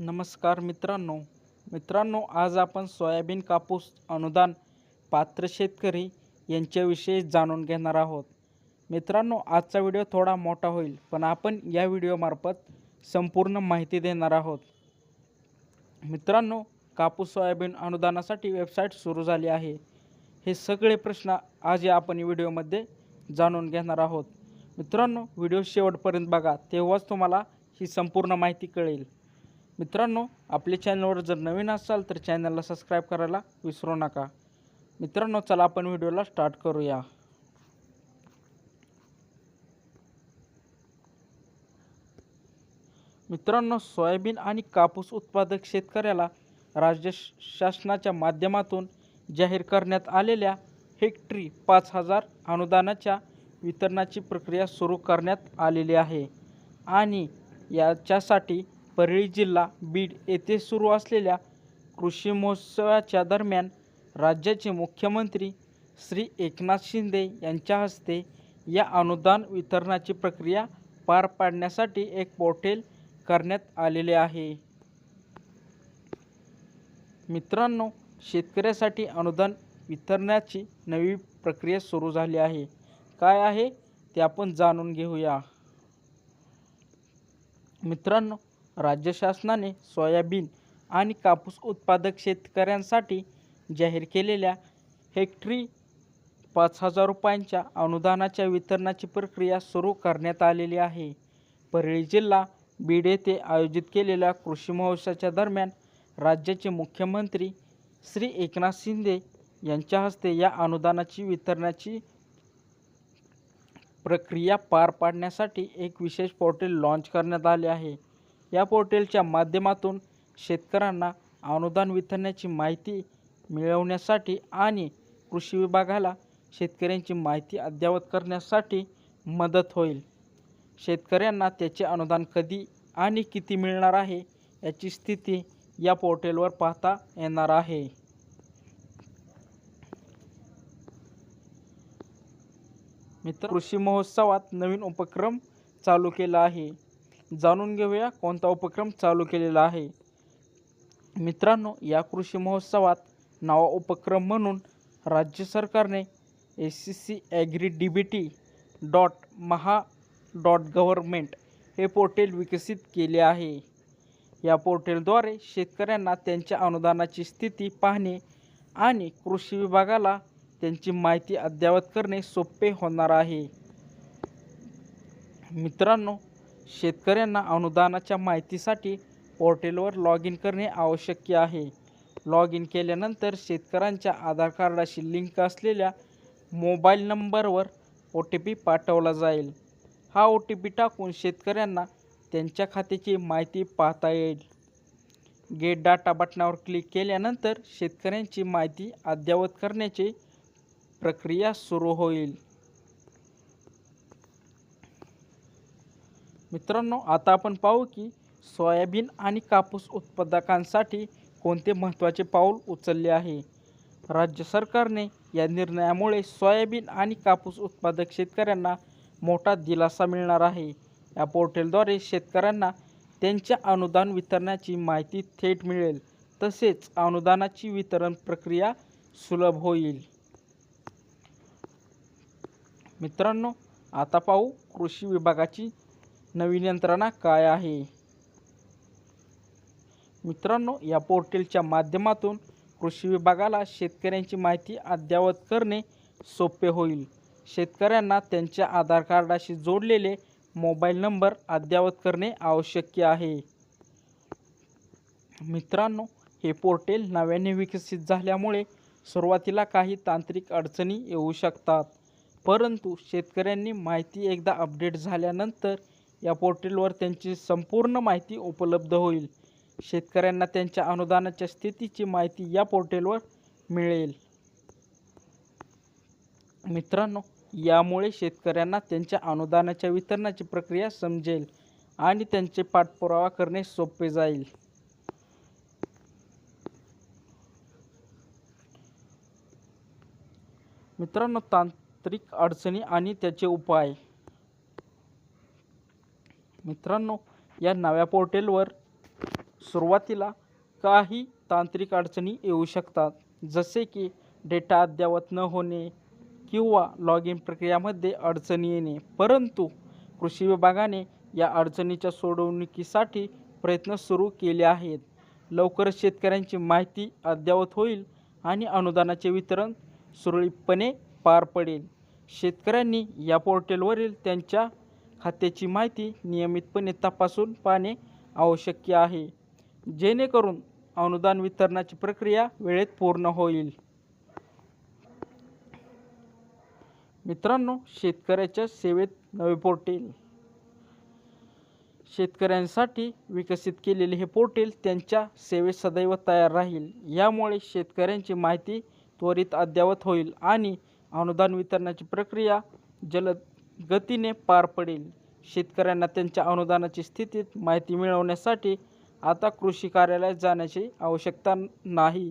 नमस्कार मित्रांनो. मित्रांनो आज आपण सोयाबीन कापूस अनुदान पात्र शेतकरी यांच्याविषयी जाणून घेणार आहोत. मित्रांनो आजचा व्हिडिओ थोडा मोठा होईल पण आपण या व्हिडिओमार्फत संपूर्ण माहिती देणार आहोत. मित्रांनो कापूस सोयाबीन अनुदानासाठी वेबसाईट सुरू झाली आहे. हे सगळे प्रश्न आज या आपण व्हिडिओमध्ये जाणून घेणार आहोत. मित्रांनो व्हिडिओ शेवटपर्यंत बघा तेव्हाच तुम्हाला ही संपूर्ण माहिती कळेल. मित्रांनो आपल्या चॅनलवर जर नवीन असाल तर चॅनलला सबस्क्राईब करायला विसरू नका. मित्रांनो चला आपण व्हिडिओला स्टार्ट करूया. मित्रांनो सोयाबीन आणि कापूस उत्पादक शेतकऱ्याला राज्य शासनाच्या माध्यमातून जाहीर करण्यात आलेल्या हेक्टरी पाच हजार अनुदानाच्या वितरणाची प्रक्रिया सुरू करण्यात आलेली आहे. आणि याच्यासाठी परळी जिल्हा बीड येथे सुरू असलेल्या कृषी महोत्सवाच्या दरम्यान राज्याचे मुख्यमंत्री श्री एकनाथ शिंदे यांच्या हस्ते या अनुदान वितरणाची प्रक्रिया पार पाडण्यासाठी एक पोर्टेल करण्यात आलेले आहे. मित्रांनो शेतकऱ्यासाठी अनुदान वितरणाची नवी प्रक्रिया सुरू झाली आहे. काय आहे ते आपण जाणून घेऊया. मित्रांनो राज्य शासनाने सोयाबीन आणि कापूस उत्पादक शेतकऱ्यांसाठी जाहीर केलेल्या हेक्टरी पाच हजार रुपयांच्या अनुदानाच्या वितरणाची प्रक्रिया सुरू करण्यात आलेली आहे. परळी जिल्हा बीड येथे आयोजित केलेल्या कृषी महोत्सवाच्या दरम्यान राज्याचे मुख्यमंत्री श्री एकनाथ शिंदे यांच्या हस्ते या अनुदानाची वितरणाची प्रक्रिया पार पाडण्यासाठी एक विशेष पोर्टल लॉन्च करण्यात आले आहे. या पोर्टलच्या माध्यमातून शेतकऱ्यांना अनुदान वितरणाची माहिती मिळवण्यासाठी आणि कृषी विभागाला शेतकऱ्यांची माहिती अद्ययावत करण्यासाठी मदत होईल. शेतकऱ्यांना त्याचे अनुदान कधी आणि किती मिळणार आहे याची स्थिती या पोर्टलवर पाहता येणार आहे. मित्र कृषी महोत्सवात नवीन उपक्रम चालू केला आहे. जाणून घेऊया कोणता उपक्रम चालू केलेला आहे. मित्रांनो या कृषी महोत्सवात नवा उपक्रम म्हणून राज्य सरकारने S C C agri D B T dot Maha dot government हे पोर्टेल विकसित केले आहे. या पोर्टेलद्वारे शेतकऱ्यांना त्यांच्या अनुदानाची स्थिती पाहणे आणि कृषी विभागाला त्यांची माहिती अद्ययावत करणे सोपे होणार आहे. मित्रांनो शेतकऱ्यांना अनुदानाच्या माहितीसाठी पोर्टलवर लॉग इन करणे आवश्यक आहे. लॉग इन केल्यानंतर शेतकऱ्यांच्या आधार कार्डाशी लिंक असलेल्या मोबाईल नंबरवर ओ टी पी पाठवला जाईल. हा ओ टी पी टाकून शेतकऱ्यांना त्यांच्या खात्याची माहिती पाहता येईल. गेट डाटा बटनावर क्लिक केल्यानंतर शेतकऱ्यांची माहिती अद्ययावत करण्याची प्रक्रिया सुरू होईल. मित्रांनो आता आपण पाहू की सोयाबीन आणि कापूस उत्पादकांसाठी कोणते महत्त्वाचे पाऊल उचलले आहे? राज्य सरकारने या निर्णयामुळे सोयाबीन आणि कापूस उत्पादक शेतकऱ्यांना मोठा दिलासा मिळणार आहे. या पोर्टलद्वारे शेतकऱ्यांना त्यांच्या अनुदान वितरणाची माहिती थेट मिळेल. तसेच अनुदानाची वितरण प्रक्रिया सुलभ होईल. मित्रांनो आता पाहू कृषी विभागाची नवीन यंत्रणा काय आहे? मित्रांनो या पोर्टलच्या माध्यमातून कृषी विभागाला शेतकऱ्यांची माहिती अद्ययावत करणे सोपे होईल. शेतकऱ्यांना त्यांच्या आधार कार्डाशी जोडलेले मोबाईल नंबर अद्ययावत करणे आवश्यक आहे. मित्रांनो हे पोर्टेल नव्याने विकसित झाल्यामुळे सुरुवातीला काही तांत्रिक अडचणी येऊ शकतात. परंतु शेतकऱ्यांनी माहिती एकदा अपडेट झाल्यानंतर या पोर्टलवर त्यांची संपूर्ण माहिती उपलब्ध होईल. शेतकऱ्यांना त्यांच्या अनुदानाच्या स्थितीची माहिती या पोर्टलवर मिळेल. मित्रांनो यामुळे शेतकऱ्यांना त्यांच्या अनुदानाच्या वितरणाची प्रक्रिया समजेल आणि त्यांचे पाठपुरावा करणे सोपे जाईल. मित्रांनो तांत्रिक अडचणी आणि त्याचे उपाय. मित्रांनो या नव्या पोर्टेलवर सुरुवातीला काही तांत्रिक अडचणी येऊ शकतात. जसे की डेटा अद्ययावत न होणे किंवा लॉग इन प्रक्रियामध्ये अडचणी येणे. परंतु कृषी विभागाने या अडचणीच्या सोडवणुकीसाठी प्रयत्न सुरू केले आहेत. लवकरच शेतकऱ्यांची माहिती अद्ययावत होईल आणि अनुदानाचे वितरण सुरळीतपणे पार पडेल. शेतकऱ्यांनी या पोर्टलवरील त्यांच्या खात्याची माहिती नियमितपणे तपासून पाहणे आवश्यक आहे. जेणेकरून अनुदान वितरणाची प्रक्रिया वेळेत पूर्ण होईल. मित्रांनो शेतकऱ्याच्या सेवेत नवे पोर्टेल. शेतकऱ्यांसाठी विकसित केलेले हे पोर्टेल त्यांच्या सेवेत सदैव तयार राहील. यामुळे शेतकऱ्यांची माहिती त्वरित अद्ययावत होईल आणि अनुदान वितरणाची प्रक्रिया जलद गतीने पार पडेल. शेतकऱ्यांना त्यांच्या अनुदानाची स्थितीत माहिती मिळवण्यासाठी आता कृषी कार्यालयात जाण्याची आवश्यकता नाही.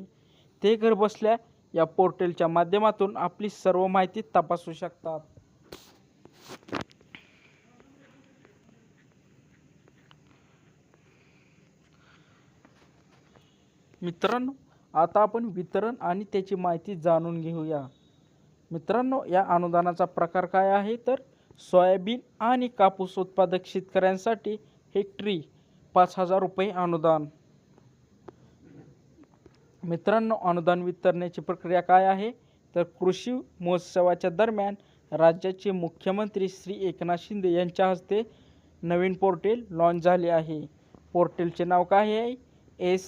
ते घरबसल्या या पोर्टलच्या माध्यमातून आपली सर्व माहिती तपासू शकतात. मित्रांनो आता आपण वितरण आणि त्याची माहिती जाणून घेऊया. मित्रांनो या अनुदानाचा प्रकार काय आहे तर सोयाबीन आणि कापूस उत्पादक शेतकऱ्यांसाठी हेक्टरी पाच हजार रुपये अनुदान. मित्रांनो अनुदान वितरणाची प्रक्रिया काय आहे? तर कृषी महोत्सवाच्या दरम्यान राज्याचे मुख्यमंत्री श्री एकनाथ शिंदे यांच्या हस्ते नवीन पोर्टेल लॉन्च झाले आहे. पोर्टेलचे नाव काय आहे? S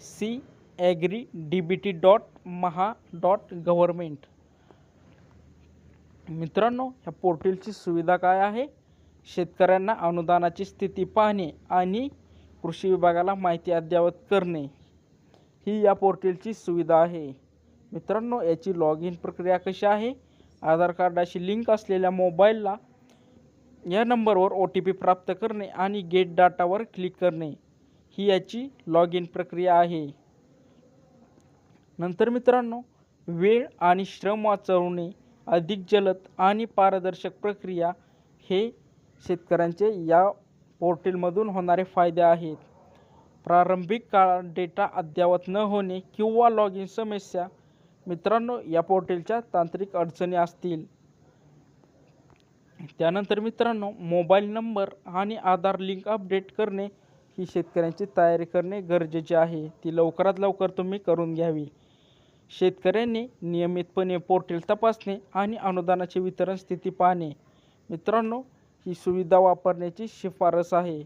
C agri D B T dot Maha dot government मित्रांनो ह्या पोर्टलची सुविधा काय आहे? शेतकऱ्यांना अनुदानाची स्थिती पाहणे आणि कृषी विभागाला माहिती अद्ययावत करणे ही या पोर्टलची सुविधा आहे. मित्रांनो याची लॉग इन प्रक्रिया कशी आहे? आधार कार्डाशी लिंक असलेल्या मोबाईलला या नंबरवर ओ टी पी प्राप्त करणे आणि गेट डाटावर क्लिक करणे ही याची लॉग इन प्रक्रिया आहे. नंतर मित्रांनो वेळ आणि श्रम वाचवणे अधिक जलद आणि पारदर्शक प्रक्रिया हे शेतकऱ्यांचे या पोर्टलमधून होणारे फायदे आहेत. प्रारंभिक काळात डेटा अद्ययावत न होणे किंवा लॉग इन समस्या मित्रांनो या पोर्टलच्या तांत्रिक अडचणी असतील. त्यानंतर मित्रांनो मोबाईल नंबर आणि आधार लिंक अपडेट करणे ही शेतकऱ्यांची तयारी करणे गरजेचे आहे. ती लवकरात लवकर तुम्ही करून घ्यावी. शेतकऱ्यांनी नियमितपणे पोर्टल तपासणे आणि अनुदानाचे वितरण स्थिती पाहणे. मित्रांनो ही सुविधा वापरण्याची शिफारस आहे.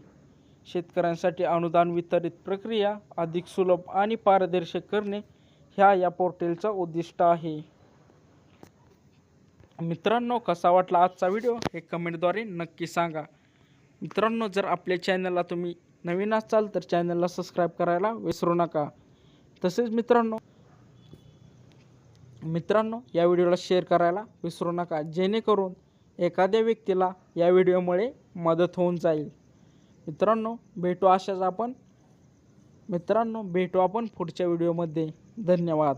शेतकऱ्यांसाठी अनुदान वितरित प्रक्रिया अधिक सुलभ आणि पारदर्शक करणे ह्या या पोर्टलचा उद्दिष्ट आहे. मित्रांनो कसा वाटला आजचा व्हिडिओ हे कमेंटद्वारे नक्की सांगा. मित्रांनो जर आपल्या चॅनलला तुम्ही नवीन असाल तर चॅनलला सबस्क्राईब करायला विसरू नका. तसेच मित्रांनो मित्रांनो या व्हिडिओला शेअर करायला विसरू नका. जेणेकरून एखाद्या व्यक्तीला या व्हिडिओमुळे मदत होऊन जाईल. मित्रांनो भेटू अशाच आपण. मित्रांनो भेटू आपण पुढच्या व्हिडिओमध्ये. धन्यवाद.